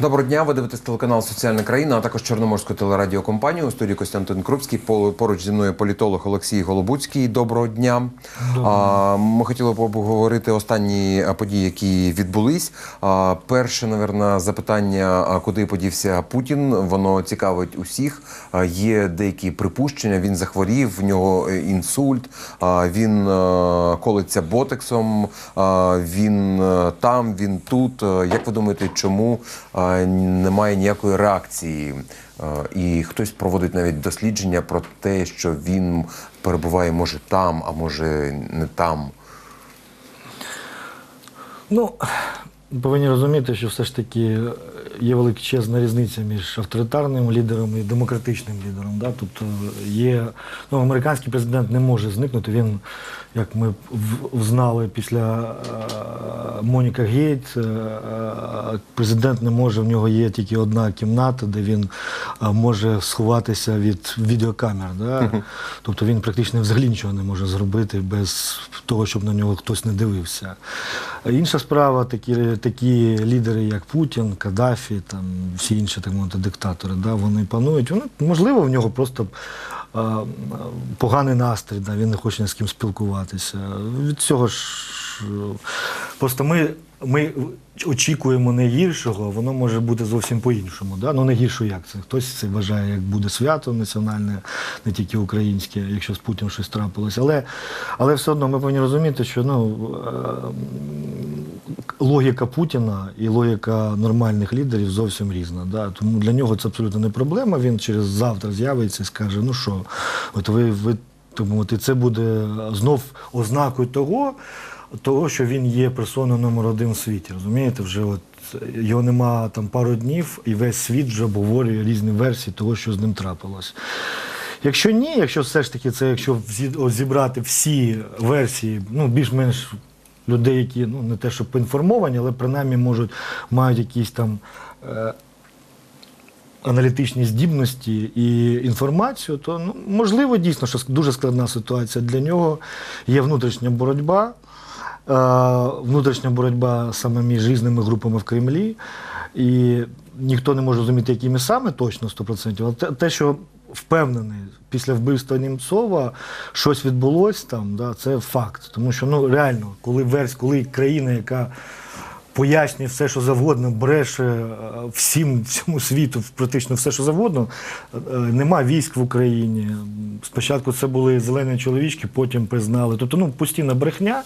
Доброго дня, ви дивитесь телеканал Соціальна країна, а також Чорноморську телерадіокомпанію. У студії Костянтин Крупський. По- Поруч зі мною політолог Олексій Голобуцький. Доброго дня. А, ми хотіли б обговорити останні події, які відбулись. Перше, наверное, запитання: куди подівся Путін? Воно цікавить усіх. Є деякі припущення. Він захворів, в нього е, інсульт. Він е, колиться ботексом. Він е, там, він тут. Як ви думаєте, чому немає ніякої реакції? Е, І хтось проводить навіть дослідження про те, що він перебуває може там, а може не там. Ну, повинні розуміти, що все ж таки є величезна різниця між авторитарним лідером і демократичним лідером. Да? Тобто є, ну, американський президент не може зникнути. Він, як ми взнали після е, Моніка Гейт, е, е, президент не може, в нього є тільки одна кімната, де він може сховатися від відеокамер. Да? Тобто він практично взагалі нічого не може зробити без того, щоб на нього хтось не дивився. Інша справа, такі, такі лідери, як Путін, Каддафі, там всі інші так мовити, диктатори, да, вони панують. Вони, можливо, в нього просто а, поганий настрій, да, він не хоче ні з ким спілкуватися. Від цього ж просто ми. Ми очікуємо не гіршого, воно може бути зовсім по-іншому. Да? Ну не гірше як це. Хтось це вважає, як буде свято національне, не тільки українське, якщо з Путіним щось трапилось. Але, але все одно ми повинні розуміти, що ну, логіка Путіна і логіка нормальних лідерів зовсім різна. Да? Тому для нього це абсолютно не проблема. Він через завтра з'явиться і скаже: ну що, от ви, ви тому от і це буде знов ознакою того, того, що він є персоною номер один в світі. Розумієте, вже от його нема там пару днів, і весь світ вже обговорює різні версії того, що з ним трапилось. Якщо ні, якщо все ж таки це, якщо зібрати всі версії, ну більш-менш людей, які ну не те, щоб поінформовані, але принаймні можуть мають якісь там. Е, аналітичні здібності і інформацію, то ну, можливо дійсно, що дуже складна ситуація для нього. Є внутрішня боротьба, е, внутрішня боротьба саме між різними групами в Кремлі. І ніхто не може розуміти, якими саме точно 100%. Але те, що впевнений, після вбивства Німцова щось відбулось там, да, це факт. Тому що ну, реально, коли верс, коли країна, яка пояснює все, що завгодно, бреше е, всім всьому світу, практично все, що завгодно. Е, Нема військ в Україні. Спочатку це були зелені чоловічки, потім признали. Тобто ну, постійна брехня.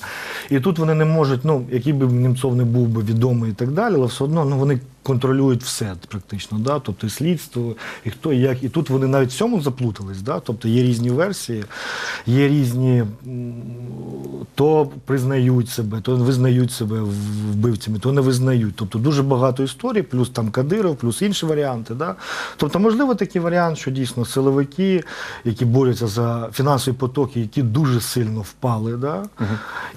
І тут вони не можуть, ну, який би Німцов не був би відомий і так далі, але все одно ну, вони контролюють все практично. Да? Тобто і слідство, і хто і як. І тут вони навіть в цьому заплутались. Да? Тобто є різні версії, є різні то признають себе, то визнають себе вбивцями, то не визнають. Тобто дуже багато історій, плюс там Кадиров, плюс інші варіанти. Да? Тобто, можливо, такий варіант, що дійсно силовики, які борються за фінансові потоки, які дуже сильно впали. Да?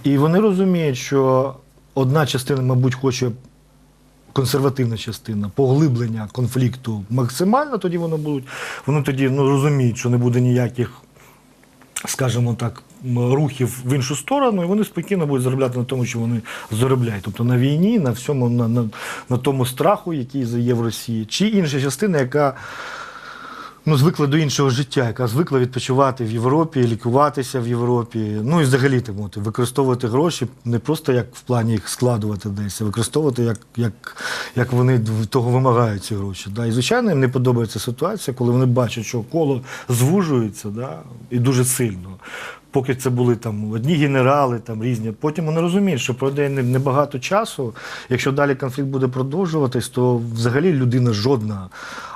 І вони розуміють, що одна частина, мабуть, хоче. Консервативна частина поглиблення конфлікту максимально, тоді воно будуть. Вони тоді ну, розуміють, що не буде ніяких скажімо так, рухів в іншу сторону, і вони спокійно будуть заробляти на тому, що вони заробляють. Тобто на війні, на всьому, на, на, на тому страху, який є в Росії, чи інша частина, яка ну, звикла до іншого життя, яка звикла відпочивати в Європі, лікуватися в Європі. Ну і взагалі так мовити, використовувати гроші не просто як в плані їх складувати десь, а використовувати як, як, як вони того вимагають ці гроші. Да? І звичайно, їм не подобається ситуація, коли вони бачать, що коло звужується да? і дуже сильно. Поки це були там одні генерали, там різні. Потім вони розуміють, що пройде небагато часу. Якщо далі конфлікт буде продовжуватись, то взагалі людина жодна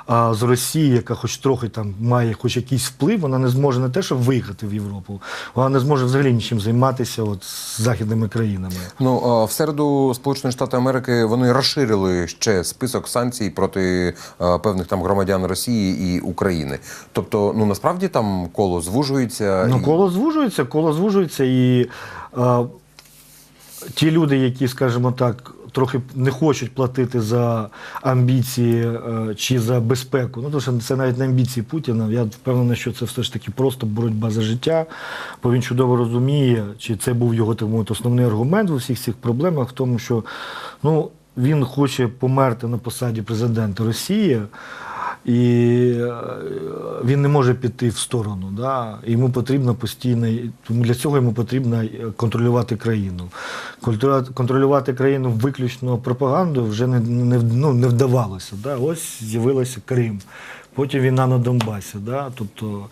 а, з Росії, яка хоч трохи там має хоч якийсь вплив, вона не зможе не те, щоб виїхати в Європу, вона не зможе взагалі нічим займатися от, з західними країнами. Ну а в середу Сполучені Штати Америки вони розширили ще список санкцій проти певних там громадян Росії і України. Тобто, ну насправді там коло звужується. Ну, і- коло звужується, коло звужується, і ті люди, які, скажімо так, трохи не хочуть платити за амбіції е, чи за безпеку. Ну, тому що це навіть не амбіції Путіна. Я впевнений, що це все ж таки просто боротьба за життя, бо він чудово розуміє, чи це був його так мовити, основний аргумент у всіх цих проблемах, в тому, що ну. він хоче померти на посаді президента Росії. І е, він не може піти в сторону. Да? Йому потрібно постійно, тому для цього йому потрібно е, контролювати країну. Контролювати, контролювати країну виключно пропагандою вже не, не, ну, не вдавалося. Да? Ось з'явилося Крим. Потім війна на Донбасі. Да? Тобто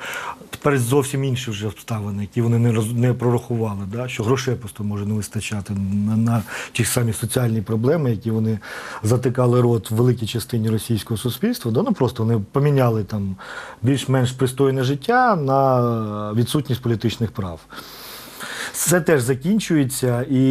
тепер зовсім інші вже обставини, які вони не, роз, не прорахували, да? що грошей просто може не вистачати на, на ті самі соціальні проблеми, які вони затикали рот в великій частині російського суспільства. Да? Ну просто вони поміняли там більш-менш пристойне життя на відсутність політичних прав. Це теж закінчується, і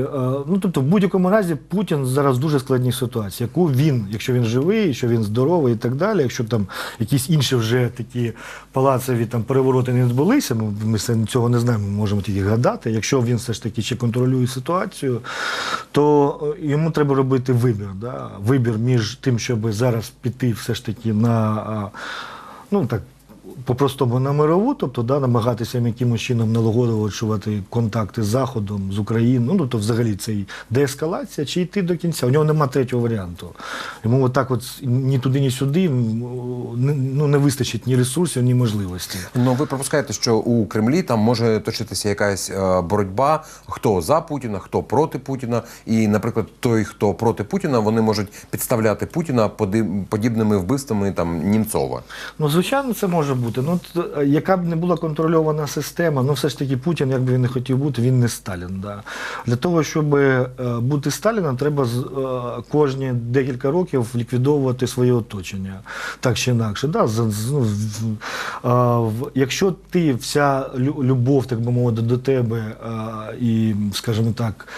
е, ну тобто, в будь-якому разі Путін зараз в дуже складній ситуації, яку він, якщо він живий, що він здоровий і так далі, якщо там якісь інші вже такі палацеві там перевороти не відбулися, ми, ми цього не знаємо, ми можемо тільки гадати. Якщо він все ж таки ще контролює ситуацію, то е, йому треба робити вибір. Да? Вибір між тим, щоб зараз піти все ж таки на ну так по-простому на мирову, тобто да, намагатися якимось чином налагоджувати контакти з Заходом, з Україною, ну тобто взагалі це і деескалація, чи йти до кінця. У нього немає третього варіанту. Йому отак от ні туди, ні сюди ну, не вистачить ні ресурсів, ні можливостей. Ну, ви припускаєте, що у Кремлі там може точитися якась е, боротьба, хто за Путіна, хто проти Путіна. І, наприклад, той, хто проти Путіна, вони можуть підставляти Путіна подібними вбивствами там Німцова. Ну, звичайно, це може бути. Ну, т- яка б не була контрольована система, ну все ж таки Путін, як би він не хотів бути, він не Сталін. Да. Для того, щоб е, бути Сталіном, треба е, кожні декілька років ліквідовувати своє оточення. Так чи інакше. Да, ну, якщо ти вся любов, так би мовити, до тебе і, скажімо так,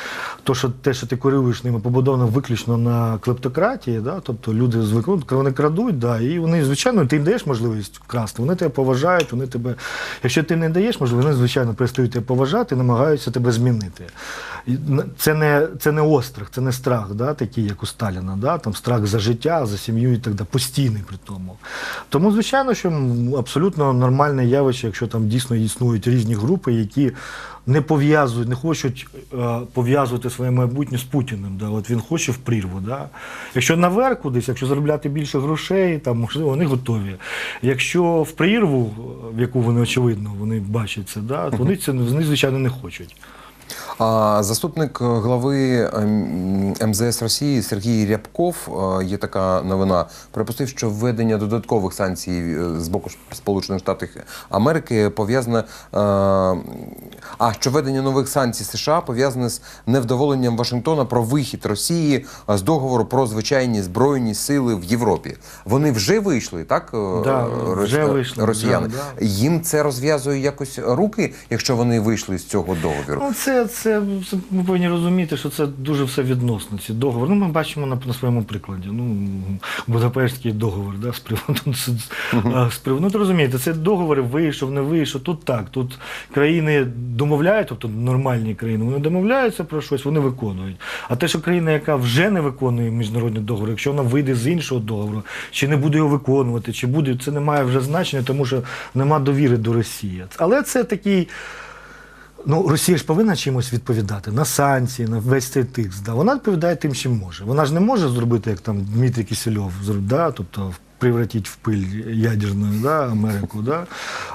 то, що те, що ти керуєш ними, побудовано виключно на клептократії, да? тобто люди звикнуть, вони крадуть, да, і вони, звичайно, ти їм даєш можливість красти, вони тебе поважають, вони тебе. Якщо ти не даєш можливість, вони, звичайно, перестають тебе поважати намагаються тебе змінити. Це не, це не острах, це не страх, да, такий, як у Сталіна, да? там страх за життя, за сім'ю і так далі, постійний при тому. Тому, звичайно, що абсолютно нормальне явище, якщо там дійсно існують різні групи, які не пов'язують, не хочуть е, пов'язувати своє майбутнє з Путіним. Да? От він хоче в прірву. Да? Якщо наверх кудись, якщо заробляти більше грошей, там можливо вони готові. Якщо в прірву, в яку вони очевидно вони бачать да? то вони це звичайно не хочуть. А заступник глави ем, МЗС Росії Сергій Рябков е, є така новина. Припустив, що введення додаткових санкцій е, з боку Сполучених Штатів Америки пов'язане. е, А що введення нових санкцій США пов'язане з невдоволенням Вашингтона про вихід Росії е, з договору про звичайні збройні сили в Європі. Вони вже вийшли, так? е, Да, вже вийшли, росіяни. да, Їм це розв'язує якось руки, якщо вони вийшли з цього договіру. Ну, це, це, це ми повинні розуміти, що це дуже все відносно. Ці договори. Ну, ми бачимо на, на своєму прикладі. Ну, Будапештський договор, да, з приводу з, приводу. Ну, ти розумієте, це договори вийшов, не вийшов. Тут так. Тут країни домовляють, тобто нормальні країни, вони домовляються про щось, вони виконують. А те, що країна, яка вже не виконує міжнародний договор, якщо вона вийде з іншого договору, чи не буде його виконувати, чи буде, це не має вже значення, тому що нема довіри до Росії. Але це такий. Ну, Росія ж повинна чимось відповідати на санкції, на весь цей тиск. Да. Вона відповідає тим, чим може. Вона ж не може зробити, як там Дмитрій Кисельов, зроб- да, тобто превратити в пиль ядерну да, Америку. Да.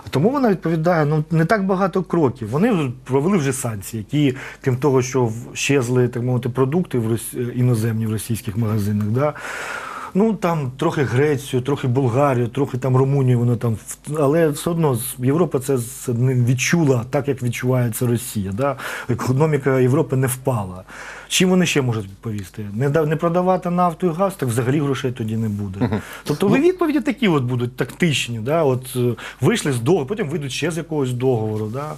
Тому вона відповідає ну, не так багато кроків. Вони провели вже санкції, які, крім того, що щезли так мовити, продукти в іноземні в російських магазинах. Да. Ну там трохи Грецію, трохи Болгарію, трохи там Румунію, воно там, але все одно Європа це не відчула так, як відчувається Росія. Да? Економіка Європи не впала. Чим вони ще можуть відповісти? Не, не продавати нафту і газ, так взагалі грошей тоді не буде. Тобто ви відповіді такі от будуть тактичні. Да? От, е, вийшли з договору, потім вийдуть ще з якогось договору. Да?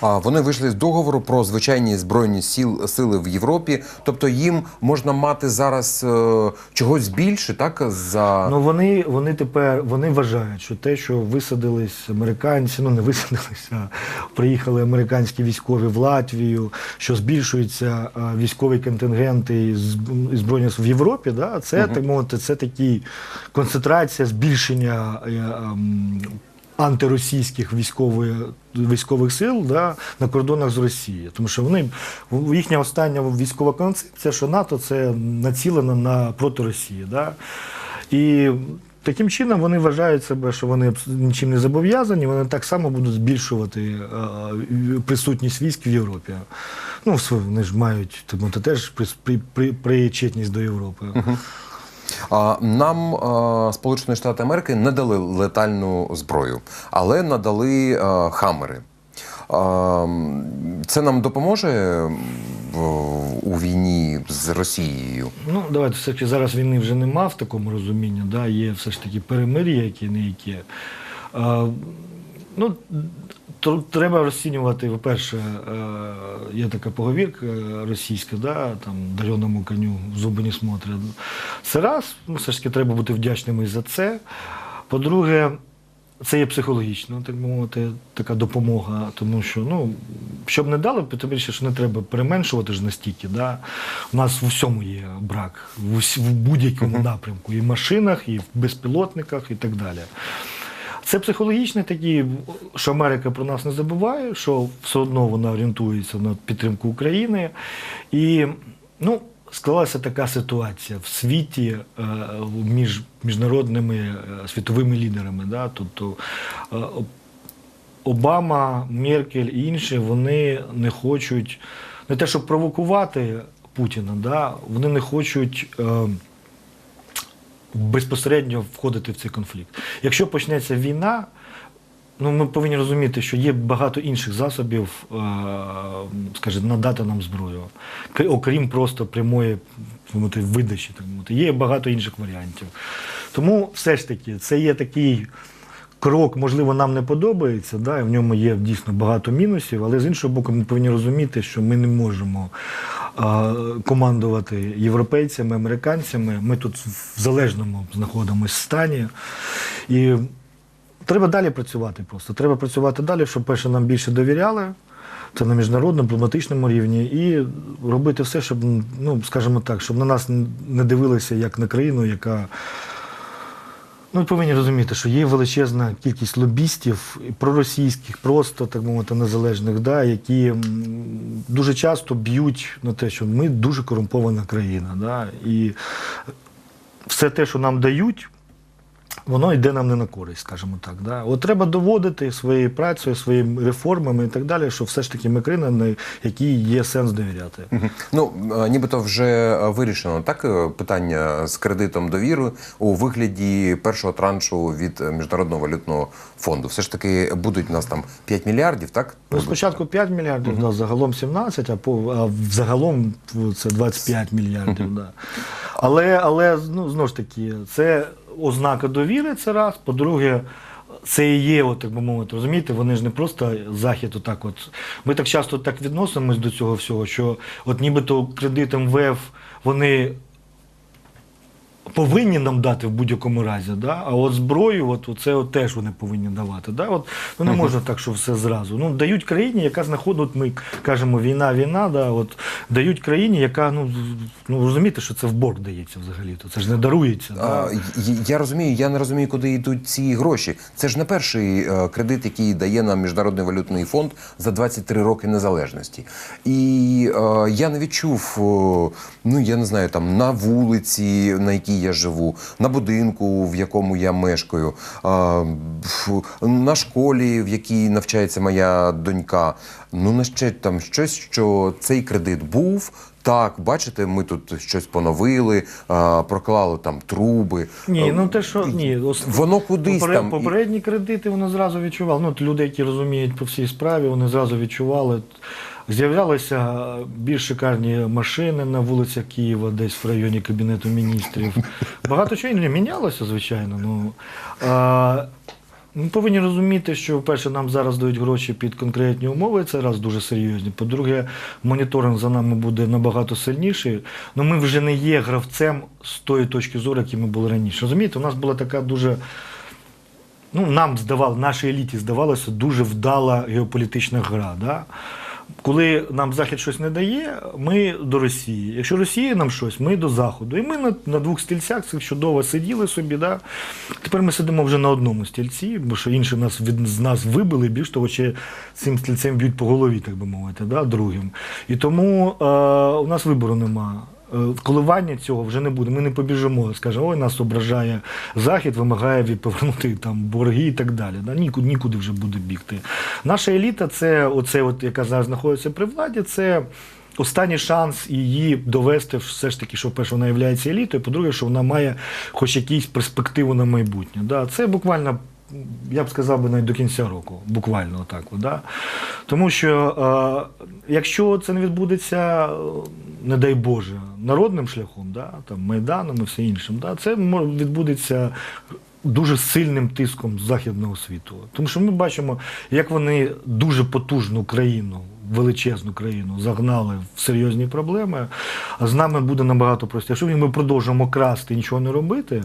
А вони вийшли з договору про звичайні збройні сіл, сили в Європі. Тобто їм можна мати зараз е, чогось більше, так за Ну вони, вони тепер вони вважають, що те, що висадились американці, ну не висадились, а приїхали американські військові в Латвію, що збільшуються а, військові контингенти із із збройних в Європі, да, це так мовити, це такі концентрація, збільшення е, ем, антиросійських військових, військових сил да, на кордонах з Росією. Тому що вони їхня остання військова концепція, що НАТО це націлено на проти Росії. Да. І таким чином вони вважають себе, що вони нічим не зобов'язані, вони так само будуть збільшувати е, присутність військ в Європі. Ну, вони ж мають тому, це теж при, при, при, причетність до Європи. Нам Сполучені Штати Америки не дали летальну зброю, але надали хамери. Це нам допоможе у війні з Росією. Ну, давайте все таки зараз війни вже нема в такому розумінні, да? є все ж таки перемир'я, які не які. Ну, треба розцінювати, по-перше, е, є така поговірка російська, да, там дареному коню зуби не смотрять. Це раз, ну, все ж таки треба бути вдячними за це. По-друге, це є психологічно, так би мовити, така допомога, тому що, ну, щоб не дали, тим більше, що не треба переменшувати ж настільки. Да? У нас в усьому є брак, в, в будь-якому напрямку, і в машинах, і в безпілотниках, і так далі. Це психологічний такий, що Америка про нас не забуває, що все одно вона орієнтується на підтримку України. І ну, склалася така ситуація в світі е, між міжнародними е, світовими лідерами. Да? Тобто е, Обама, Меркель і інші вони не хочуть не те, щоб провокувати Путіна, да? вони не хочуть. Безпосередньо входити в цей конфлікт. Якщо почнеться війна, ну ми повинні розуміти, що є багато інших засобів, е, скажімо, надати нам зброю, окрім просто прямої мовити, видачі. Так мовити. Є багато інших варіантів. Тому все ж таки це є такий. Крок, можливо, нам не подобається, да, і в ньому є дійсно багато мінусів, але з іншого боку, ми повинні розуміти, що ми не можемо а, командувати європейцями, американцями. Ми тут в залежному знаходимося стані. І треба далі працювати просто. Треба працювати далі, щоб перше нам більше довіряли. Це на міжнародному, дипломатичному рівні, і робити все, щоб, ну, скажімо так, щоб на нас не дивилися як на країну, яка Ну, повинні розуміти, що є величезна кількість лобістів, проросійських, просто так мовити, незалежних, да, які дуже часто б'ють на те, що ми дуже корумпована країна. Да, і все те, що нам дають, воно йде нам не на користь, скажімо так. Да. От треба доводити своєю працею, своїми реформами і так далі, що все ж таки ми країна, на якій є сенс довіряти. Ну, е, нібито вже е, вирішено так е, питання з кредитом довіри у вигляді першого траншу від Міжнародного валютного фонду. Все ж таки будуть у нас там 5 мільярдів, так? Ну, спочатку 5 мільярдів, да, загалом 17, а, по, а взагалом це 25 мільярдів. Да. Але, але ну, знову ж таки, це ознака довіри, це раз. По-друге, це і є, от, так би мовити, розумієте, вони ж не просто захід отак от. Ми так часто так відносимось до цього всього, що от нібито кредит МВФ, вони повинні нам дати в будь-якому разі, да? а от зброю, от, це от теж вони повинні давати. Да? От, ну, не можна так, що все зразу. Ну, дають країні, яка знаходить, ми кажемо, війна, війна, да? от, дають країні, яка, ну, ну розумієте, що це в борг дається взагалі, то це ж не дарується. А, Да? я розумію, я не розумію, куди йдуть ці гроші. Це ж не перший е, кредит, який дає нам Міжнародний валютний фонд за 23 роки незалежності. І е, я не відчув, о, ну я не знаю, там на вулиці, на якій я живу, на будинку, в якому я мешкаю, на школі, в якій навчається моя донька. Ну, на ще там щось, що цей кредит був. Так, бачите, ми тут щось поновили, а, проклали там труби. Ні, ну те, що ні, Воно кудись Поперед- там. Попередні кредити вони зразу відчували. Ну, люди, які розуміють по всій справі, вони зразу відчували. З'являлися більш шикарні машини на вулицях Києва, десь в районі Кабінету міністрів. Багато чого не мінялося, звичайно. Ну, а, ми повинні розуміти, що, перше, нам зараз дають гроші під конкретні умови, це раз дуже серйозні. По-друге, моніторинг за нами буде набагато сильніший. Ну ми вже не є гравцем з тої точки зору, які ми були раніше. Розумієте, у нас була така дуже. Ну, нам здавало, нашій еліті здавалося дуже вдала геополітична гра. Да? Коли нам Захід щось не дає, ми до Росії. Якщо Росія нам щось, ми до Заходу. І ми на, на двох стільцях цих чудово сиділи собі. Да? Тепер ми сидимо вже на одному стільці, бо що інші нас від з нас вибили, більш того, ще цим стільцем б'ють по голові, так би мовити, да? другим. І тому е, у нас вибору нема. Коливання цього вже не буде. Ми не побіжимо, скажемо, ой, нас ображає Захід, вимагає від повернути там борги і так далі. Да? Нікуди, нікуди вже буде бігти. Наша еліта, це оце, от, яка зараз знаходиться при владі, це. Останній шанс її довести все ж таки, що перше вона є елітою, по-друге, що вона має хоч якусь перспективу на майбутнє. Да? Це буквально, я б сказав би навіть до кінця року, буквально так. Да? Тому що е, якщо це не відбудеться, не дай Боже, народним шляхом, да? там, Майданом і все іншим, да? це відбудеться дуже сильним тиском західного світу. Тому що ми бачимо, як вони дуже потужну країну, величезну країну загнали в серйозні проблеми, а з нами буде набагато простіше. Якщо ми продовжимо красти і нічого не робити,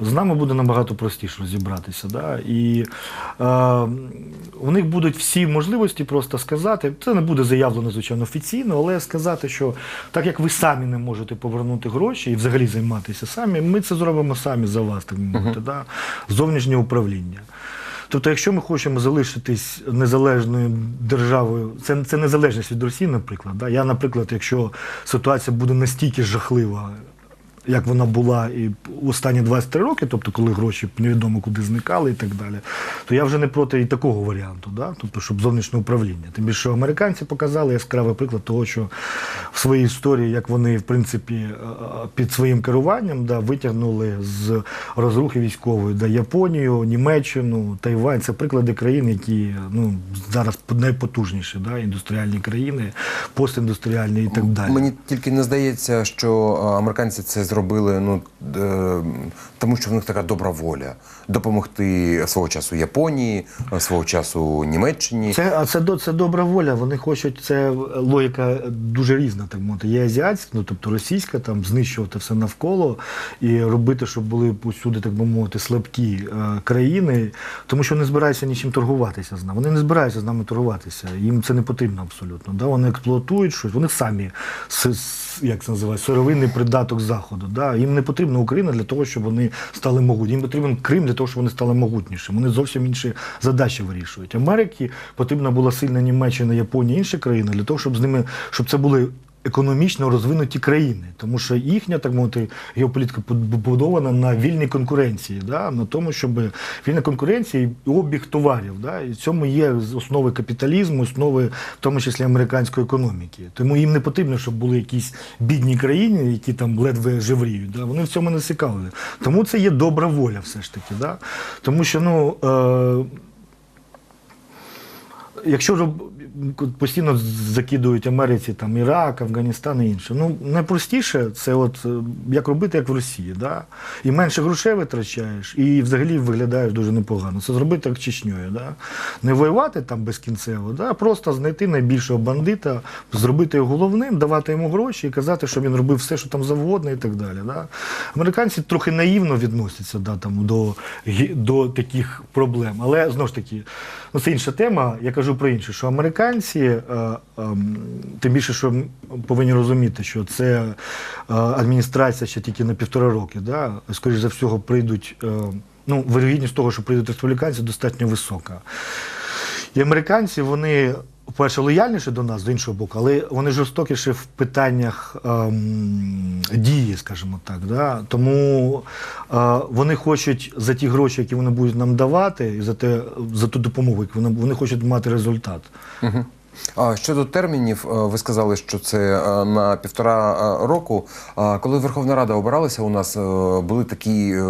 з нами буде набагато простіше розібратися. Да? І е, у них будуть всі можливості просто сказати, це не буде заявлено, звичайно, офіційно, але сказати, що так як ви самі не можете повернути гроші і взагалі займатися самі, ми це зробимо самі за вас, так мовити, да? зовнішнє управління. Тобто, якщо ми хочемо залишитись незалежною державою, це, це незалежність від Росії, наприклад. Да? Я, наприклад, якщо ситуація буде настільки жахлива, як вона була і останні 23 роки, тобто коли гроші невідомо куди зникали і так далі, то я вже не проти і такого варіанту, да? тобто, щоб зовнішнє управління. Тим більше американці показали яскравий приклад того, що в своїй історії, як вони в принципі е, під своїм керуванням да, витягнули з розрухи військової да, Японію, Німеччину, Тайвань. Це приклади країн, які ну, зараз найпотужніші, да, індустріальні країни, постіндустріальні і так далі. Мені тільки не здається, що е, американці це зробили ну е, тому, що в них така добра воля допомогти свого часу Японії, е, свого часу Німеччині. Це, а це, це добра воля. Вони хочуть, це логіка дуже різна, так мовити. Є азіатська, ну тобто російська, там знищувати все навколо і робити, щоб були усюди, так би мовити, слабкі е, країни, тому що не збираються нічим торгуватися з нами. Вони не збираються з нами торгуватися. Їм це не потрібно абсолютно. Да? Вони експлуатують щось, вони самі як це називається, сировинний придаток заходу. Да? Їм не потрібна Україна для того, щоб вони стали могутні. Їм потрібен Крим для того, щоб вони стали могутнішими. Вони зовсім інші задачі вирішують. Америці потрібна була сильна Німеччина, Японія, інші країни для того, щоб з ними щоб це були. Економічно розвинуті країни, тому що їхня так мовити геополітика побудована на вільній конкуренції, да? на тому, щоб вільна конкуренція і обіг товарів. Да? І в цьому є основи капіталізму, основи в тому числі американської економіки. Тому їм не потрібно, щоб були якісь бідні країни, які там ледве живріють. Да? Вони в цьому не цікаві. Тому це є добра воля, все ж таки. Да? Тому що ну. Е- Якщо постійно закидують Америці там Ірак, Афганістан і інше. Ну найпростіше це от е, як робити, як в Росії, да? і менше грошей витрачаєш, і взагалі виглядаєш дуже непогано. Це зробити як Чечньою. Да? Не воювати там безкінцево, да? а просто знайти найбільшого бандита, зробити його головним, давати йому гроші і казати, що він робив все, що там завгодно, і так далі. Да? Американці трохи наївно відносяться да, там, до, до таких проблем. Але знову ж таки, ну це інша тема. Я кажу про інше, що американці, е, ем, тим більше, що повинні розуміти, що це е, адміністрація ще тільки на півтора роки. Да? Скоріше за всього, прийдуть. е, ну, вирогідність того, що прийдуть республіканці, достатньо висока. І американці, вони, по-перше, лояльніші до нас, з іншого боку, але вони жорстокіші в питаннях ем, дії, скажімо так. Да? Тому е, вони хочуть за ті гроші, які вони будуть нам давати, і за, те, за ту допомогу, яку вони, вони хочуть мати результат. Угу. А щодо термінів, е, ви сказали, що це е, на півтора е, року. Коли Верховна Рада обиралася, у нас були такі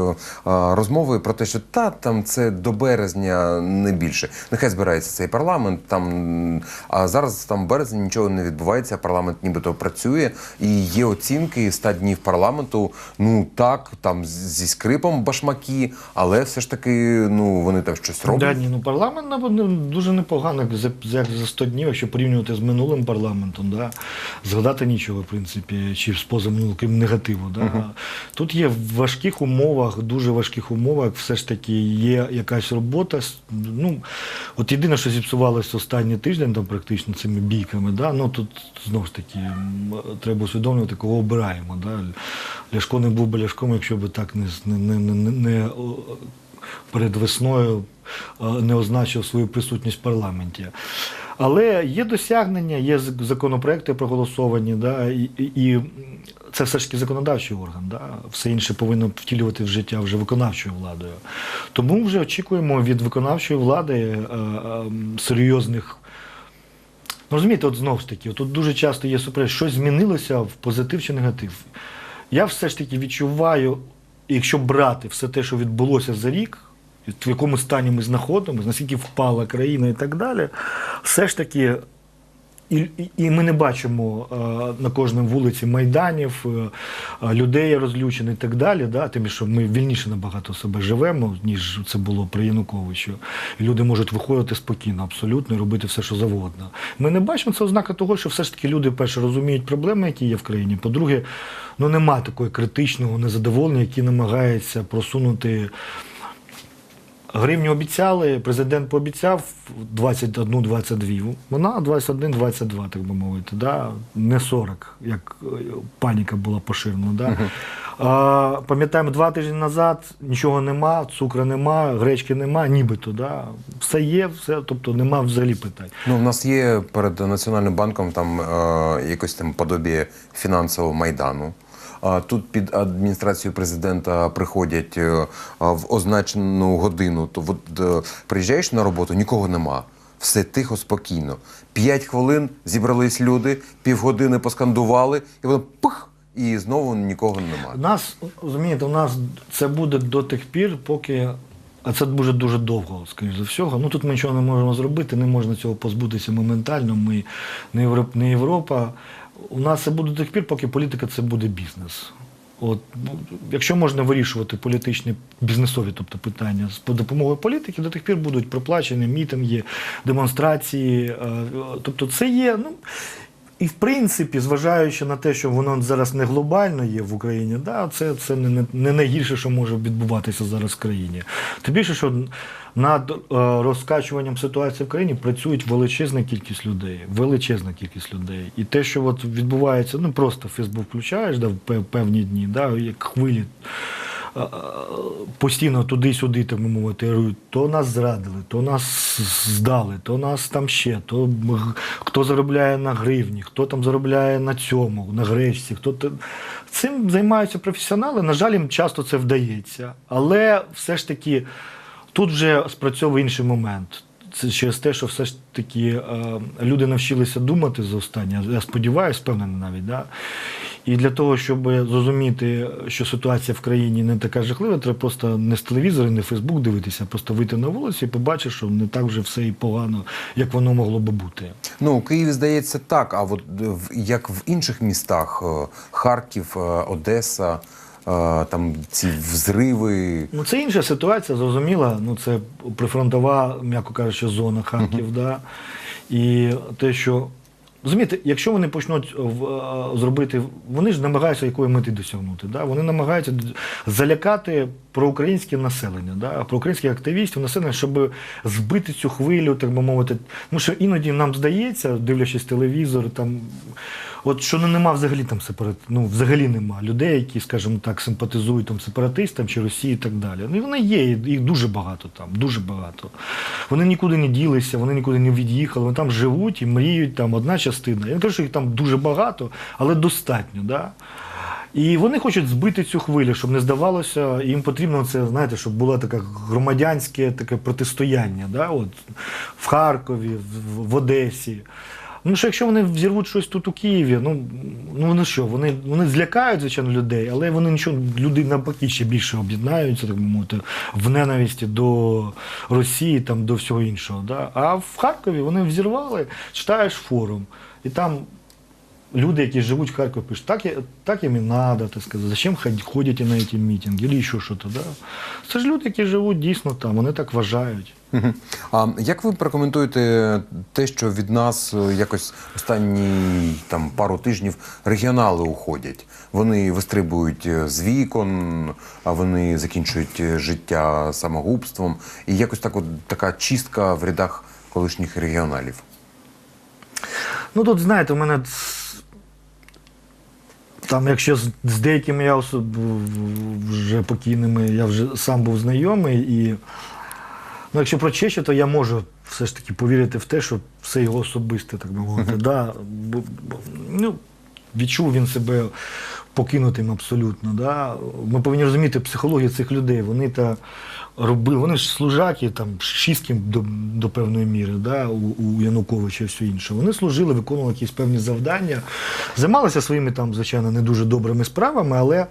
розмови про те, що та там це до березня не більше. Нехай збирається цей парламент. Там а зараз там в березні нічого не відбувається. Парламент нібито працює, і є оцінки 100 днів парламенту. Ну так, там зі скрипом башмаки, але все ж таки, ну вони там щось роблять. Да, ні, ну парламент дуже непогано, як за 100 днів, якщо порівнювати з минулим парламентом, да, згадати нічого, в принципі, чи з позаминулого, крім негативу. Да. Тут є в важких умовах, дуже важких умовах, все ж таки є якась робота. Ну, от єдине, що зіпсувалося останній тиждень, там практично цими бійками, да, ну тут знову ж таки треба усвідомлювати, кого обираємо. Да. Ляшко не був би Ляшком, якщо б так не, не, не, не, не перед весною е, не означив свою присутність в парламенті. Але є досягнення, є законопроекти проголосовані, да, і, і, це все ж таки законодавчий орган. Да, все інше повинно втілювати в життя вже виконавчою владою. Тому вже очікуємо від виконавчої влади е, е, серйозних. Ну, розумієте, от знову ж таки, тут дуже часто є супереч, щось змінилося в позитив чи негатив. Я все ж таки відчуваю, якщо брати все те, що відбулося за рік, в якому стані ми знаходимося, наскільки впала країна і так далі, все ж таки. І, і, ми не бачимо е, на кожній вулиці майданів, е, е, людей розлючених і так далі. Да? Тим, що ми вільніше набагато себе живемо, ніж це було при Януковичу. І люди можуть виходити спокійно, абсолютно, і робити все, що завгодно. Ми не бачимо це ознака того, що все ж таки люди, перше, розуміють проблеми, які є в країні. По-друге, ну нема такої критичного незадоволення, які намагаються просунути. Гривню обіцяли, президент пообіцяв 21-22. Вона 21-22, так би мовити. Да? Не 40, як е, паніка була поширена. Да? А, пам'ятаємо, два тижні назад нічого нема, цукру нема, гречки нема, нібито. Да? Все є, все, тобто нема взагалі питань. Ну, в нас є перед Національним банком там е, якось там подобі фінансового майдану. Тут під адміністрацією президента приходять е, в означену годину. То от е, приїжджаєш на роботу, нікого нема. Все тихо, спокійно. П'ять хвилин зібрались люди, півгодини поскандували, і воно пух, і знову нікого У нас, розумієте, у нас це буде до тих пір, поки. А це буде дуже довго, скоріш за всього. Ну тут ми нічого не можемо зробити, не можна цього позбутися моментально. Ми не Європа. У нас це буде до тих пір, поки політика це буде бізнес. От, ну, якщо можна вирішувати політичні бізнесові, тобто питання з допомогою політики, до тих пір будуть проплачені мітинги, демонстрації. е, Тобто, це є. Ну, і в принципі, зважаючи на те, що воно зараз не глобально є в Україні, да, це, це не, не найгірше, що може відбуватися зараз в країні. Тим більше, що над е, розкачуванням ситуації в країні працюють величезна кількість людей. Величезна кількість людей. І те, що от відбувається, ну просто Фейсбук включаєш да, в певні дні, да, як хвилі. е, е, Постійно туди-сюди, так мовити, то нас зрадили, то нас здали, то нас там ще, то хто заробляє на гривні, хто там заробляє на цьому, на гречці, хто цим займаються професіонали. На жаль, їм часто це вдається. Але все ж таки тут вже спрацьовує інший момент. Це через те, що все ж таки е, люди навчилися думати за останнє. Я сподіваюся, впевнений навіть. Да? І для того, щоб зрозуміти, що ситуація в країні не така жахлива, треба просто не з телевізора, не Фейсбук дивитися, а просто вийти на вулицю і побачити, що не так вже все і погано, як воно могло би бути. Ну, у Києві здається так. А от як в інших містах е, Харків, е, Одеса, там ці взриви. Ну, це інша ситуація, зрозуміла. Ну, це прифронтова, м'яко кажучи, зона Харків. Да? І те, що. Розумієте, якщо вони почнуть в, е, зробити, вони ж намагаються якої мети досягнути. Да? Вони намагаються залякати проукраїнське населення, да? проукраїнських активістів, населення, щоб збити цю хвилю, так би мовити. Тому що іноді нам здається, дивлячись телевізор, там, от що ну, нема взагалі там сепарат, ну, взагалі нема людей, які, скажімо так, симпатизують там сепаратистам чи Росії і так далі. Ну, вони є, їх дуже багато там, дуже багато. Вони нікуди не ділися, вони нікуди не від'їхали, вони там живуть і мріють, там одна частина. Я не кажу, що їх там дуже багато, але достатньо. Да? І вони хочуть збити цю хвилю, щоб не здавалося, їм потрібно це, знаєте, щоб було таке громадянське таке протистояння, да? От, в Харкові, в, в Одесі. Ну що якщо вони взірвуть щось тут у Києві, ну, ну вони що, вони, вони злякають, звичайно, людей, але вони нічого, люди навпаки ще більше об'єднаються, так би мовити, в ненависті до Росії, там, до всього іншого. Да? А в Харкові вони взірвали, читаєш форум, і там люди, які живуть в Харкові, пишуть, так, так їм і треба, так сказати, зачем ход- ходите на ці мітинги, або ще щось. Да? Це ж люди, які живуть дійсно там, вони так вважають. А як ви прокоментуєте те, що від нас е, якось останні там пару тижнів регіонали уходять? Вони вистрибують е, з вікон, а вони закінчують е, життя самогубством, і якось так, от така чистка в рядах колишніх регіоналів. Ну тут, знаєте, у мене там, якщо з, з деякими я особ... вже покійними, я вже сам був знайомий, і ну, якщо про Чечу, то я можу все ж таки повірити в те, що все його особисте, так би мовити. Да, бо- бо, ну, відчув він себе покинутим абсолютно. Да. Ми повинні розуміти психологію цих людей. Вони та робили, вони ж служаки там шістки до, до певної міри, да, у, у Януковича і все інше. Вони служили, виконували якісь певні завдання, займалися своїми там, звичайно, не дуже добрими справами, але.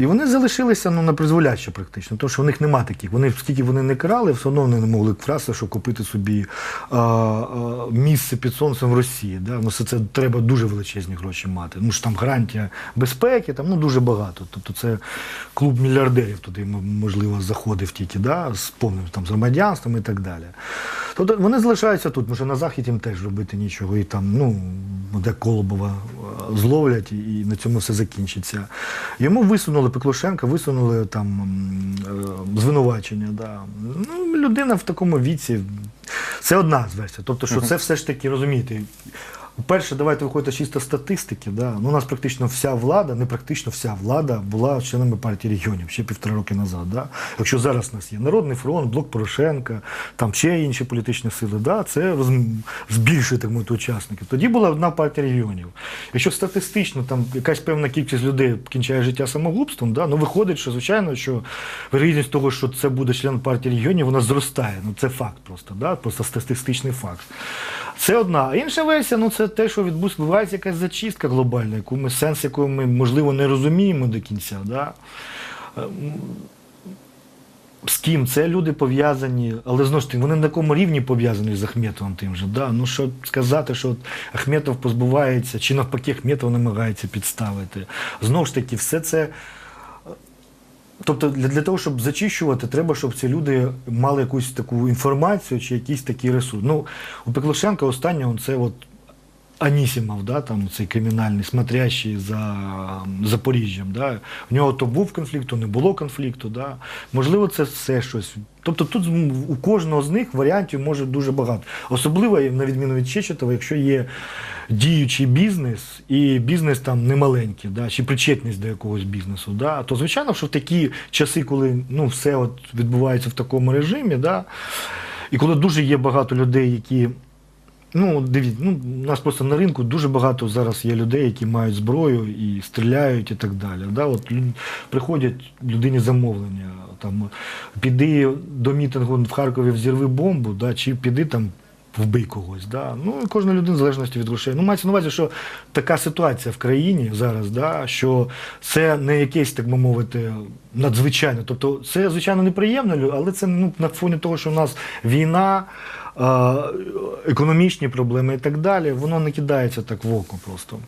І вони залишилися ну, на призволяще практично, тому що в них нема таких. Вони скільки вони не крали, все одно вони не могли вкрасти, щоб купити собі а, а, місце під сонцем в Росії. Да? Ну, це, треба дуже величезні гроші мати. Ну ж там гарантія безпеки, там ну дуже багато. Тобто це клуб мільярдерів туди можливо заходив тільки, да? з повним там з громадянством і так далі. Тобто вони залишаються тут, що на захід їм теж робити нічого. І там, ну, де Колобова зловлять, і на цьому все закінчиться. Йому висунули Пеклушенка, висунули там е, звинувачення. Да. Ну, людина в такому віці. Це одна з версій. Тобто, що це все ж таки, розумієте, Перше, давайте виходити чисто статистики. Да? Ну, у нас практично вся влада, не практично вся влада була членами партії регіонів ще півтора роки назад. Да? Якщо зараз у нас є Народний фронт, Блок Порошенка, там ще інші політичні сили, да? це мовити учасників. Тоді була одна партія регіонів. Якщо статистично там якась певна кількість людей кінчає життя самогубством, да? ну виходить, що звичайно, що вирогідність того, що це буде член партії регіонів, вона зростає. Ну це факт просто, да? просто статистичний факт. Це одна. Інша версія, ну це те, що відбувається якась зачистка глобальна, яку ми сенс якої ми можливо не розуміємо до кінця. Да? З ким це люди пов'язані, але знову ж таки, вони на якому рівні пов'язані з Ахметовим тим же. Да? Ну що сказати, що Ахметов позбувається, чи навпаки Ахметов намагається підставити. Знову ж таки, все це. Тобто для, для того, щоб зачищувати, треба, щоб ці люди мали якусь таку інформацію чи якийсь такий ресурс. Ну, у Пеклошенка останнього це от Анісімов, да, там цей кримінальний, смотрящий за Запоріжжям. Да. В нього то був конфлікт, то не було конфлікту. Да. Можливо, це все щось. Тобто тут у кожного з них варіантів може дуже багато. Особливо, на відміну від Чечетова, якщо є діючий бізнес, і бізнес там не маленький, да, чи причетність до якогось бізнесу, да, то звичайно, що в такі часи, коли ну, все от відбувається в такому режимі, да, і коли дуже є багато людей, які. Ну, дивіться, ну, у нас просто на ринку дуже багато зараз є людей, які мають зброю і стріляють і так далі. Да? От приходять людині замовлення, там, піди до мітингу в Харкові взірви бомбу, да? чи піди там вбий когось. Да? Ну, кожна людина в залежності від грошей. Ну, мається на увазі, що така ситуація в країні зараз, да? що це не якесь, так би мовити, надзвичайне. Тобто це, звичайно, неприємно, але це ну, на фоні того, що в нас війна, економічні проблеми і так далі, воно не кидається так в око просто.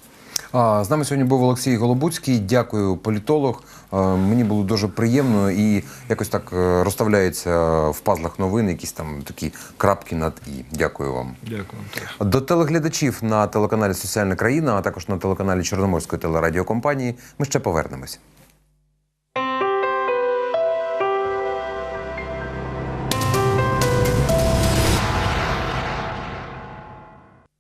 А, з нами сьогодні був Олексій Голобуцький. Дякую, політолог. Мені було дуже приємно і якось так е, розставляється в пазлах новин, якісь там такі крапки над і. Дякую вам. Дякую. До телеглядачів на телеканалі Соціальна країна, а також на телеканалі Чорноморської телерадіокомпанії. Ми ще повернемося.